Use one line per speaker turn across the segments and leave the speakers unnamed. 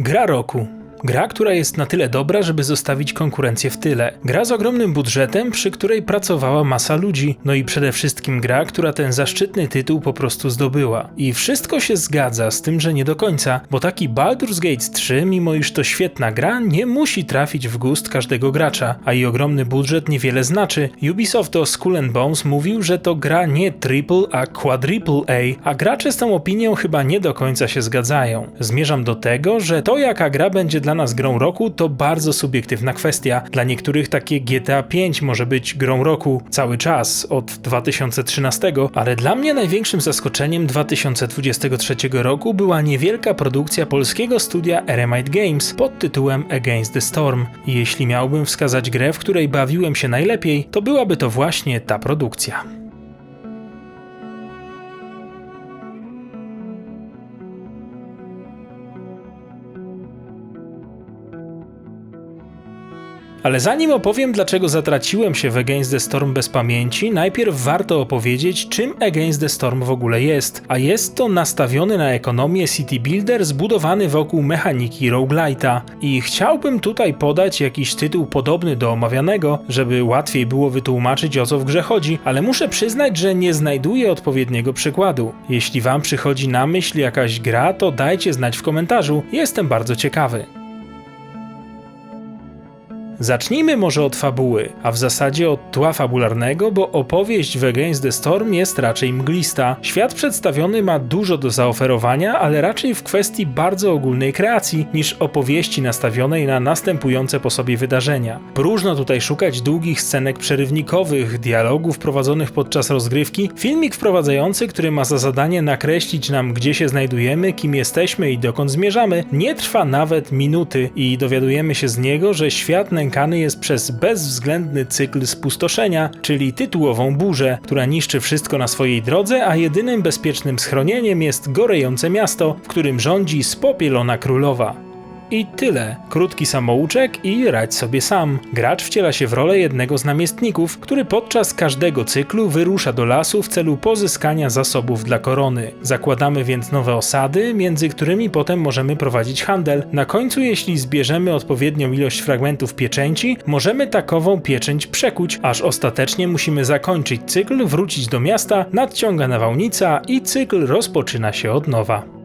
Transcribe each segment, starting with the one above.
Gra roku. Gra, która jest na tyle dobra, żeby zostawić konkurencję w tyle. Gra z ogromnym budżetem, przy której pracowała masa ludzi. No i przede wszystkim gra, która ten zaszczytny tytuł po prostu zdobyła. I wszystko się zgadza z tym, że nie do końca, bo taki Baldur's Gate 3, mimo iż to świetna gra, nie musi trafić w gust każdego gracza, a i ogromny budżet niewiele znaczy. Ubisoft o Skull and Bones mówił, że to gra nie triple, a quadruple A, a gracze z tą opinią chyba nie do końca się zgadzają. Zmierzam do tego, że to jaka gra będzie dla nas grą roku to bardzo subiektywna kwestia. Dla niektórych takie GTA 5 może być grą roku cały czas od 2013, ale dla mnie największym zaskoczeniem 2023 roku była niewielka produkcja polskiego studia Eremite Games pod tytułem Against the Storm. Jeśli miałbym wskazać grę, w której bawiłem się najlepiej, to byłaby to właśnie ta produkcja. Ale zanim opowiem, dlaczego zatraciłem się w Against the Storm bez pamięci, najpierw warto opowiedzieć, czym Against the Storm w ogóle jest. A jest to nastawiony na ekonomię city builder zbudowany wokół mechaniki roguelite'a. I chciałbym tutaj podać jakiś tytuł podobny do omawianego, żeby łatwiej było wytłumaczyć o co w grze chodzi, ale muszę przyznać, że nie znajduję odpowiedniego przykładu. Jeśli wam przychodzi na myśl jakaś gra, to dajcie znać w komentarzu, jestem bardzo ciekawy. Zacznijmy może od fabuły, a w zasadzie od tła fabularnego, bo opowieść w Against the Storm jest raczej mglista. Świat przedstawiony ma dużo do zaoferowania, ale raczej w kwestii bardzo ogólnej kreacji niż opowieści nastawionej na następujące po sobie wydarzenia. Próżno tutaj szukać długich scenek przerywnikowych, dialogów prowadzonych podczas rozgrywki. Filmik wprowadzający, który ma za zadanie nakreślić nam, gdzie się znajdujemy, kim jesteśmy i dokąd zmierzamy, nie trwa nawet minuty i dowiadujemy się z niego, że świat jest przez bezwzględny cykl spustoszenia, czyli tytułową burzę, która niszczy wszystko na swojej drodze, a jedynym bezpiecznym schronieniem jest gorejące miasto, w którym rządzi spopielona królowa. I tyle. Krótki samouczek i radź sobie sam. Gracz wciela się w rolę jednego z namiestników, który podczas każdego cyklu wyrusza do lasu w celu pozyskania zasobów dla korony. Zakładamy więc nowe osady, między którymi potem możemy prowadzić handel. Na końcu, jeśli zbierzemy odpowiednią ilość fragmentów pieczęci, możemy takową pieczęć przekuć, aż ostatecznie musimy zakończyć cykl, wrócić do miasta, nadciąga nawałnica i cykl rozpoczyna się od nowa.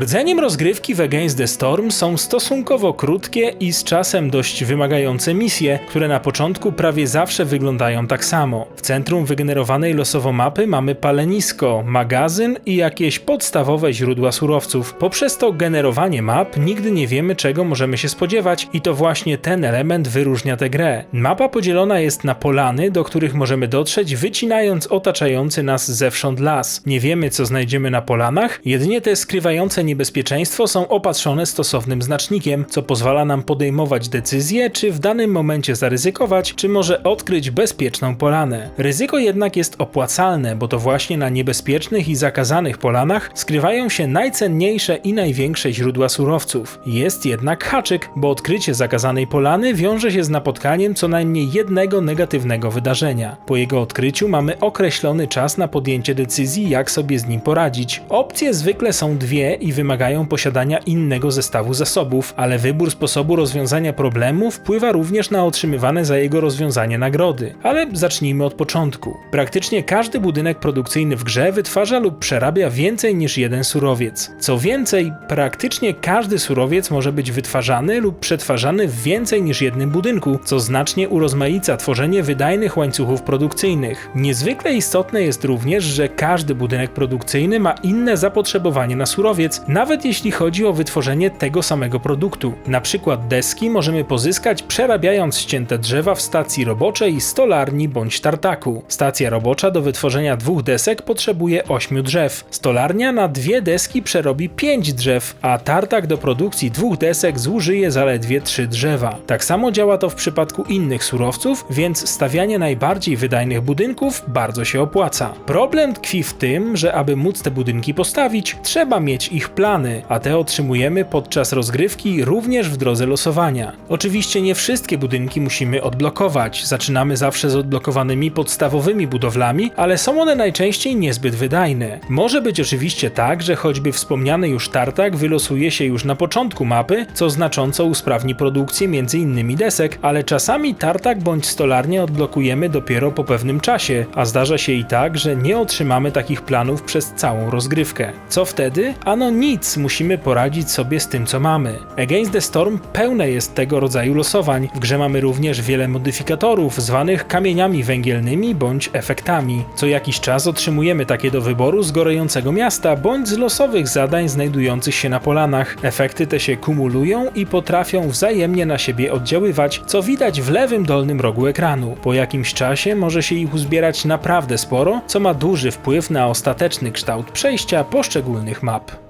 Rdzeniem rozgrywki w Against the Storm są stosunkowo krótkie i z czasem dość wymagające misje, które na początku prawie zawsze wyglądają tak samo. W centrum wygenerowanej losowo mapy mamy palenisko, magazyn i jakieś podstawowe źródła surowców. Poprzez to generowanie map nigdy nie wiemy czego możemy się spodziewać i to właśnie ten element wyróżnia tę grę. Mapa podzielona jest na polany, do których możemy dotrzeć wycinając otaczający nas zewsząd las. Nie wiemy co znajdziemy na polanach, jedynie te skrywające niebezpieczeństwo są opatrzone stosownym znacznikiem, co pozwala nam podejmować decyzję, czy w danym momencie zaryzykować, czy może odkryć bezpieczną polanę. Ryzyko jednak jest opłacalne, bo to właśnie na niebezpiecznych i zakazanych polanach skrywają się najcenniejsze i największe źródła surowców. Jest jednak haczyk, bo odkrycie zakazanej polany wiąże się z napotkaniem co najmniej jednego negatywnego wydarzenia. Po jego odkryciu mamy określony czas na podjęcie decyzji, jak sobie z nim poradzić. Opcje zwykle są dwie i wymagają posiadania innego zestawu zasobów, ale wybór sposobu rozwiązania problemu wpływa również na otrzymywane za jego rozwiązanie nagrody. Ale zacznijmy od początku. Praktycznie każdy budynek produkcyjny w grze wytwarza lub przerabia więcej niż jeden surowiec. Co więcej, praktycznie każdy surowiec może być wytwarzany lub przetwarzany w więcej niż jednym budynku, co znacznie urozmaica tworzenie wydajnych łańcuchów produkcyjnych. Niezwykle istotne jest również, że każdy budynek produkcyjny ma inne zapotrzebowanie na surowiec, nawet jeśli chodzi o wytworzenie tego samego produktu. Na przykład deski możemy pozyskać przerabiając ścięte drzewa w stacji roboczej, stolarni bądź tartaku. Stacja robocza do wytworzenia dwóch desek potrzebuje 8 drzew. Stolarnia na dwie deski przerobi 5 drzew, a tartak do produkcji dwóch desek zużyje zaledwie 3 drzewa. Tak samo działa to w przypadku innych surowców, więc stawianie najbardziej wydajnych budynków bardzo się opłaca. Problem tkwi w tym, że aby móc te budynki postawić, trzeba mieć ich ich plany, a te otrzymujemy podczas rozgrywki również w drodze losowania. Oczywiście nie wszystkie budynki musimy odblokować, zaczynamy zawsze z odblokowanymi podstawowymi budowlami, ale są one najczęściej niezbyt wydajne. Może być oczywiście tak, że choćby wspomniany już tartak wylosuje się już na początku mapy, co znacząco usprawni produkcję innymi desek, ale czasami tartak bądź stolarnię odblokujemy dopiero po pewnym czasie, a zdarza się i tak, że nie otrzymamy takich planów przez całą rozgrywkę. Co wtedy? Ano nic, musimy poradzić sobie z tym co mamy. Against the Storm pełne jest tego rodzaju losowań. W grze mamy również wiele modyfikatorów, zwanych kamieniami węgielnymi bądź efektami. Co jakiś czas otrzymujemy takie do wyboru z gorejącego miasta bądź z losowych zadań znajdujących się na polanach. Efekty te się kumulują i potrafią wzajemnie na siebie oddziaływać, co widać w lewym dolnym rogu ekranu. Po jakimś czasie może się ich uzbierać naprawdę sporo, co ma duży wpływ na ostateczny kształt przejścia poszczególnych map.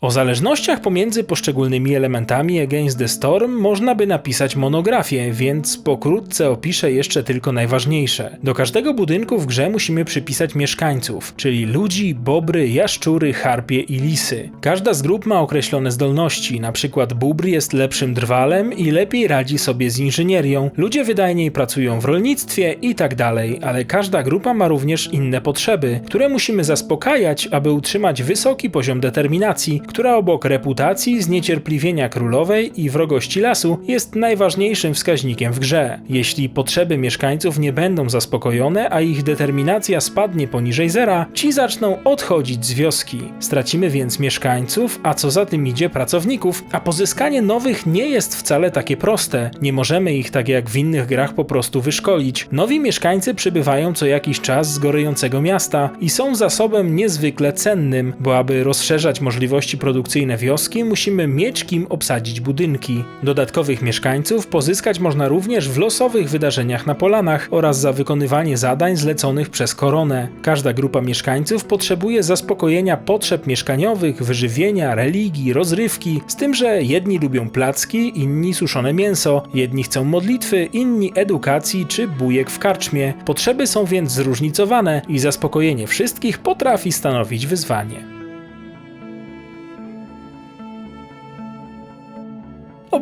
O zależnościach pomiędzy poszczególnymi elementami Against the Storm można by napisać monografię, więc pokrótce opiszę jeszcze tylko najważniejsze. Do każdego budynku w grze musimy przypisać mieszkańców, czyli ludzi, bobry, jaszczury, harpie i lisy. Każda z grup ma określone zdolności, na przykład bóbr jest lepszym drwalem i lepiej radzi sobie z inżynierią, ludzie wydajniej pracują w rolnictwie i tak dalej, ale każda grupa ma również inne potrzeby, które musimy zaspokajać, aby utrzymać wysoki poziom determinacji, która obok reputacji, zniecierpliwienia królowej i wrogości lasu jest najważniejszym wskaźnikiem w grze. Jeśli potrzeby mieszkańców nie będą zaspokojone, a ich determinacja spadnie poniżej zera, ci zaczną odchodzić z wioski. Stracimy więc mieszkańców, a co za tym idzie pracowników, a pozyskanie nowych nie jest wcale takie proste. Nie możemy ich tak jak w innych grach po prostu wyszkolić. Nowi mieszkańcy przybywają co jakiś czas z gorejącego miasta i są zasobem niezwykle cennym, bo aby rozszerzać możliwości produkcyjne wioski, musimy mieć kim obsadzić budynki. Dodatkowych mieszkańców pozyskać można również w losowych wydarzeniach na polanach oraz za wykonywanie zadań zleconych przez koronę. Każda grupa mieszkańców potrzebuje zaspokojenia potrzeb mieszkaniowych, wyżywienia, religii, rozrywki, z tym, że jedni lubią placki, inni suszone mięso, jedni chcą modlitwy, inni edukacji czy bujek w karczmie. Potrzeby są więc zróżnicowane i zaspokojenie wszystkich potrafi stanowić wyzwanie.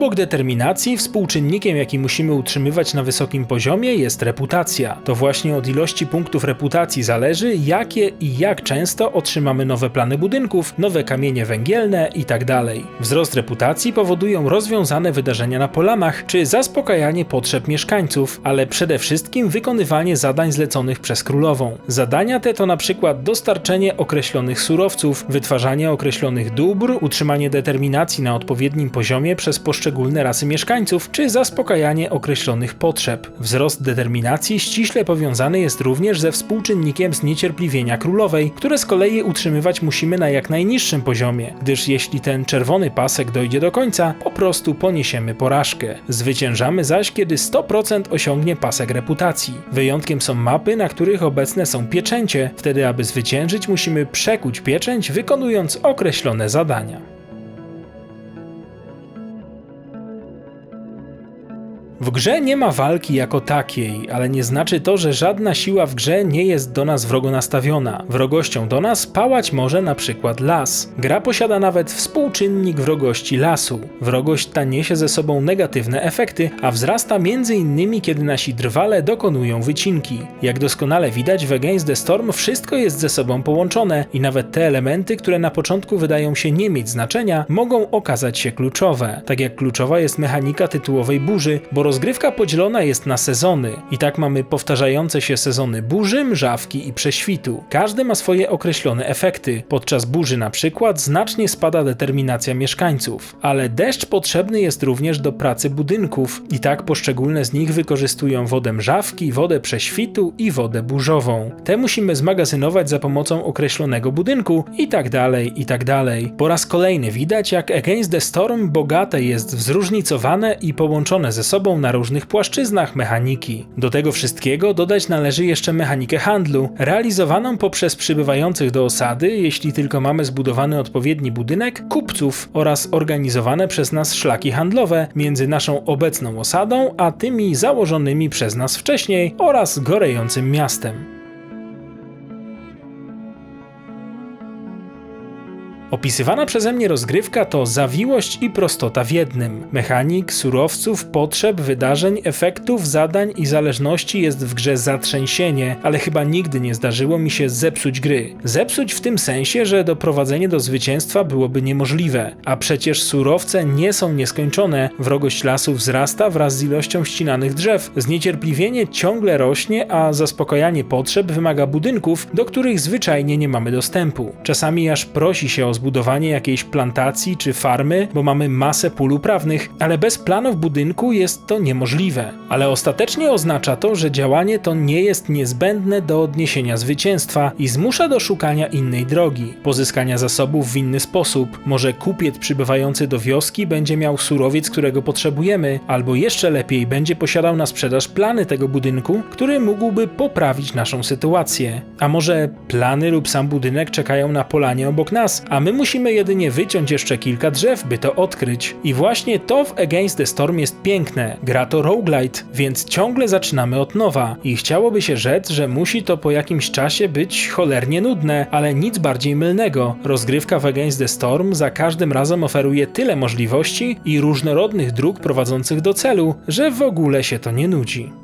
Obok determinacji, współczynnikiem, jaki musimy utrzymywać na wysokim poziomie, jest reputacja. To właśnie od ilości punktów reputacji zależy, jakie i jak często otrzymamy nowe plany budynków, nowe kamienie węgielne itd. Tak Wzrost reputacji powodują rozwiązane wydarzenia na polanach czy zaspokajanie potrzeb mieszkańców, ale przede wszystkim wykonywanie zadań zleconych przez królową. Zadania te to na przykład dostarczenie określonych surowców, wytwarzanie określonych dóbr, utrzymanie determinacji na odpowiednim poziomie przez poszczególne poszczególne rasy mieszkańców, czy zaspokajanie określonych potrzeb. Wzrost determinacji ściśle powiązany jest również ze współczynnikiem zniecierpliwienia królowej, które z kolei utrzymywać musimy na jak najniższym poziomie, gdyż jeśli ten czerwony pasek dojdzie do końca, po prostu poniesiemy porażkę. Zwyciężamy zaś, kiedy 100% osiągnie pasek reputacji. Wyjątkiem są mapy, na których obecne są pieczęcie, wtedy aby zwyciężyć musimy przekuć pieczęć wykonując określone zadania. W grze nie ma walki jako takiej, ale nie znaczy to, że żadna siła w grze nie jest do nas wrogo nastawiona. Wrogością do nas pałać może na przykład las. Gra posiada nawet współczynnik wrogości lasu. Wrogość ta niesie ze sobą negatywne efekty, a wzrasta innymi kiedy nasi drwale dokonują wycinki. Jak doskonale widać w Against the Storm wszystko jest ze sobą połączone i nawet te elementy, które na początku wydają się nie mieć znaczenia, mogą okazać się kluczowe. Tak jak kluczowa jest mechanika tytułowej burzy, bo rozgrywka podzielona jest na sezony i tak mamy powtarzające się sezony burzy, mrzawki i prześwitu. Każdy ma swoje określone efekty. Podczas burzy na przykład znacznie spada determinacja mieszkańców, ale deszcz potrzebny jest również do pracy budynków i tak poszczególne z nich wykorzystują wodę mrzawki, wodę prześwitu i wodę burzową. Te musimy zmagazynować za pomocą określonego budynku i tak dalej, i tak dalej. Po raz kolejny widać jak Against the Storm bogate jest w zróżnicowane i połączone ze sobą na różnych płaszczyznach mechaniki. Do tego wszystkiego dodać należy jeszcze mechanikę handlu, realizowaną poprzez przybywających do osady, jeśli tylko mamy zbudowany odpowiedni budynek, kupców oraz organizowane przez nas szlaki handlowe między naszą obecną osadą a tymi założonymi przez nas wcześniej oraz gorejącym miastem. Opisywana przeze mnie rozgrywka to zawiłość i prostota w jednym. Mechanik, surowców, potrzeb, wydarzeń, efektów, zadań i zależności jest w grze zatrzęsienie, ale chyba nigdy nie zdarzyło mi się zepsuć gry. Zepsuć w tym sensie, że doprowadzenie do zwycięstwa byłoby niemożliwe, a przecież surowce nie są nieskończone, wrogość lasu wzrasta wraz z ilością ścinanych drzew, zniecierpliwienie ciągle rośnie, a zaspokojanie potrzeb wymaga budynków, do których zwyczajnie nie mamy dostępu. Czasami aż prosi się o zbudowanie jakiejś plantacji czy farmy, bo mamy masę pól uprawnych, ale bez planów budynku jest to niemożliwe. Ale ostatecznie oznacza to, że działanie to nie jest niezbędne do odniesienia zwycięstwa i zmusza do szukania innej drogi, pozyskania zasobów w inny sposób. Może kupiec przybywający do wioski będzie miał surowiec, którego potrzebujemy, albo jeszcze lepiej będzie posiadał na sprzedaż plany tego budynku, który mógłby poprawić naszą sytuację. A może plany lub sam budynek czekają na polanie obok nas, a my musimy jedynie wyciąć jeszcze kilka drzew, by to odkryć. I właśnie to w Against the Storm jest piękne. Gra to roguelite, więc ciągle zaczynamy od nowa. I chciałoby się rzec, że musi to po jakimś czasie być cholernie nudne, ale nic bardziej mylnego. Rozgrywka w Against the Storm za każdym razem oferuje tyle możliwości i różnorodnych dróg prowadzących do celu, że w ogóle się to nie nudzi.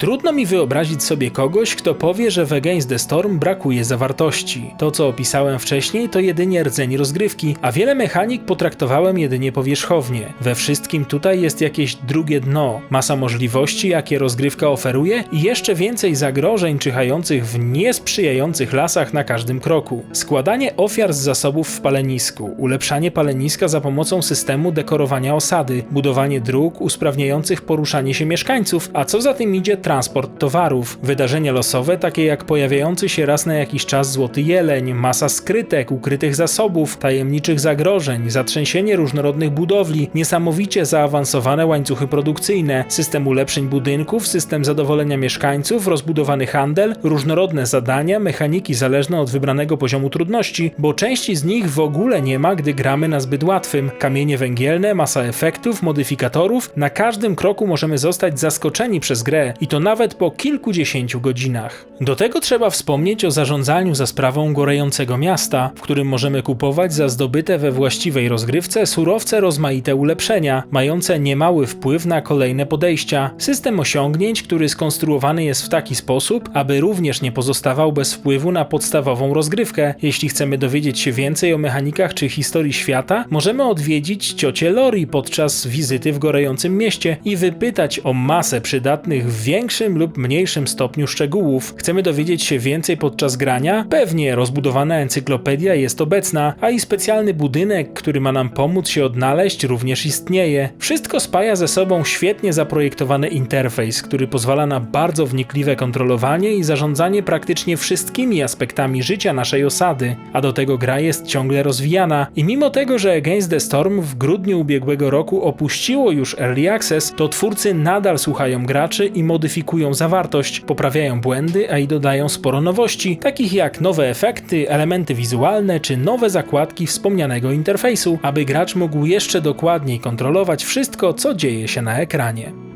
Trudno mi wyobrazić sobie kogoś, kto powie, że w Against the Storm brakuje zawartości. To, co opisałem wcześniej, to jedynie rdzeń rozgrywki, a wiele mechanik potraktowałem jedynie powierzchownie. We wszystkim tutaj jest jakieś drugie dno, masa możliwości, jakie rozgrywka oferuje i jeszcze więcej zagrożeń czyhających w niesprzyjających lasach na każdym kroku. Składanie ofiar z zasobów w palenisku, ulepszanie paleniska za pomocą systemu dekorowania osady, budowanie dróg usprawniających poruszanie się mieszkańców, a co za tym idzie transport towarów, wydarzenia losowe takie jak pojawiający się raz na jakiś czas złoty jeleń, masa skrytek, ukrytych zasobów, tajemniczych zagrożeń, zatrzęsienie różnorodnych budowli, niesamowicie zaawansowane łańcuchy produkcyjne, system ulepszeń budynków, system zadowolenia mieszkańców, rozbudowany handel, różnorodne zadania, mechaniki zależne od wybranego poziomu trudności, bo części z nich w ogóle nie ma, gdy gramy na zbyt łatwym. Kamienie węgielne, masa efektów, modyfikatorów, na każdym kroku możemy zostać zaskoczeni przez grę. I to nawet po kilkudziesięciu godzinach. Do tego trzeba wspomnieć o zarządzaniu za sprawą gorejącego miasta, w którym możemy kupować za zdobyte we właściwej rozgrywce surowce rozmaite ulepszenia, mające niemały wpływ na kolejne podejścia. System osiągnięć, który skonstruowany jest w taki sposób, aby również nie pozostawał bez wpływu na podstawową rozgrywkę. Jeśli chcemy dowiedzieć się więcej o mechanikach czy historii świata, możemy odwiedzić ciocię Lori podczas wizyty w gorejącym mieście i wypytać o masę przydatnych w większym lub mniejszym stopniu szczegółów. Chcemy dowiedzieć się więcej podczas grania? Pewnie rozbudowana encyklopedia jest obecna, a i specjalny budynek, który ma nam pomóc się odnaleźć, również istnieje. Wszystko spaja ze sobą świetnie zaprojektowany interfejs, który pozwala na bardzo wnikliwe kontrolowanie i zarządzanie praktycznie wszystkimi aspektami życia naszej osady, a do tego gra jest ciągle rozwijana i mimo tego, że Against the Storm w grudniu ubiegłego roku opuściło już Early Access, to twórcy nadal słuchają graczy i modyfikują zawartość, poprawiają błędy, a i dodają sporo nowości, takich jak nowe efekty, elementy wizualne czy nowe zakładki wspomnianego interfejsu, aby gracz mógł jeszcze dokładniej kontrolować wszystko, co dzieje się na ekranie.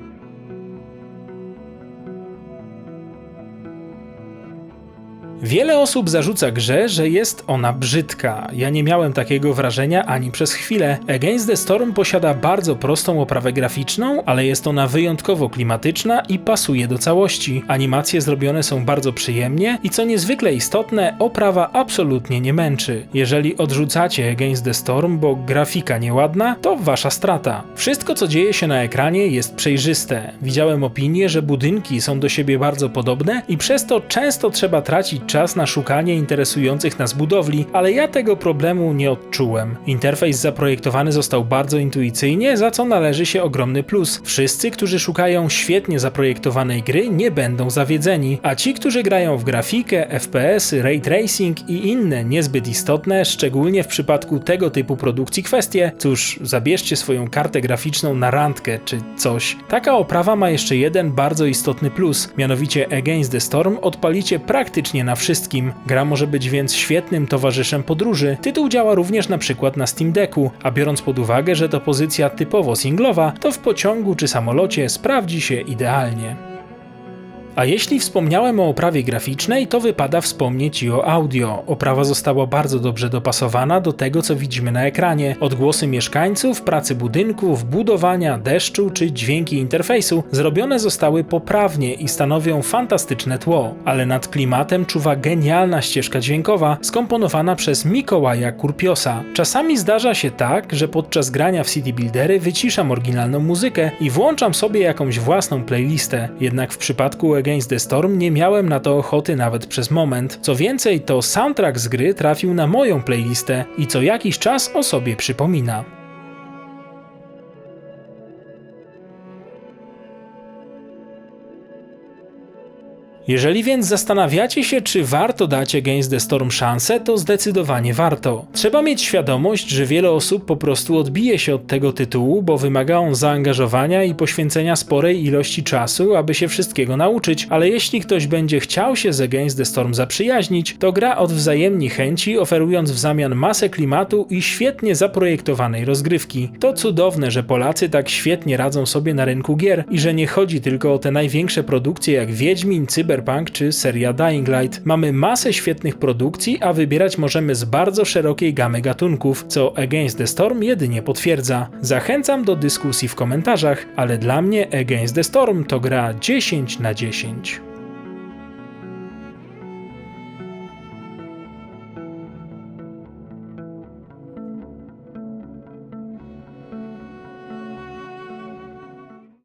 Wiele osób zarzuca grze, że jest ona brzydka. Ja nie miałem takiego wrażenia ani przez chwilę. Against the Storm posiada bardzo prostą oprawę graficzną, ale jest ona wyjątkowo klimatyczna i pasuje do całości. Animacje zrobione są bardzo przyjemnie i co niezwykle istotne, oprawa absolutnie nie męczy. Jeżeli odrzucacie Against the Storm, bo grafika nieładna, to wasza strata. Wszystko co dzieje się na ekranie jest przejrzyste. Widziałem opinie, że budynki są do siebie bardzo podobne i przez to często trzeba tracić czas na szukanie interesujących nas budowli, ale ja tego problemu nie odczułem. Interfejs zaprojektowany został bardzo intuicyjnie, za co należy się ogromny plus. Wszyscy, którzy szukają świetnie zaprojektowanej gry, nie będą zawiedzeni, a ci, którzy grają w grafikę, FPS, ray tracing i inne niezbyt istotne, szczególnie w przypadku tego typu produkcji kwestie, cóż, zabierzcie swoją kartę graficzną na randkę czy coś. Taka oprawa ma jeszcze jeden bardzo istotny plus, mianowicie Against the Storm odpalicie praktycznie na wszystkim. Gra może być więc świetnym towarzyszem podróży. Tytuł działa również na przykład na Steam Decku, a biorąc pod uwagę, że to pozycja typowo singlowa, to w pociągu czy samolocie sprawdzi się idealnie. A jeśli wspomniałem o oprawie graficznej, to wypada wspomnieć i o audio. Oprawa została bardzo dobrze dopasowana do tego, co widzimy na ekranie. Odgłosy mieszkańców, pracy budynków, budowania, deszczu czy dźwięki interfejsu zrobione zostały poprawnie i stanowią fantastyczne tło. Ale nad klimatem czuwa genialna ścieżka dźwiękowa skomponowana przez Mikołaja Kurpiosa. Czasami zdarza się tak, że podczas grania w City Buildery wyciszam oryginalną muzykę i włączam sobie jakąś własną playlistę. Jednak w przypadku Against the Storm nie miałem na to ochoty nawet przez moment. Co więcej, to soundtrack z gry trafił na moją playlistę i co jakiś czas o sobie przypomina. Jeżeli więc zastanawiacie się, czy warto dać Against the Storm szansę, to zdecydowanie warto. Trzeba mieć świadomość, że wiele osób po prostu odbije się od tego tytułu, bo wymaga on zaangażowania i poświęcenia sporej ilości czasu, aby się wszystkiego nauczyć, ale jeśli ktoś będzie chciał się z Against the Storm zaprzyjaźnić, to gra odwzajemni chęci, oferując w zamian masę klimatu i świetnie zaprojektowanej rozgrywki. To cudowne, że Polacy tak świetnie radzą sobie na rynku gier i że nie chodzi tylko o te największe produkcje jak Wiedźmin, Cyber Cyberpunk czy seria Dying Light. Mamy masę świetnych produkcji, a wybierać możemy z bardzo szerokiej gamy gatunków, co Against the Storm jedynie potwierdza. Zachęcam do dyskusji w komentarzach, ale dla mnie Against the Storm to gra 10 na 10.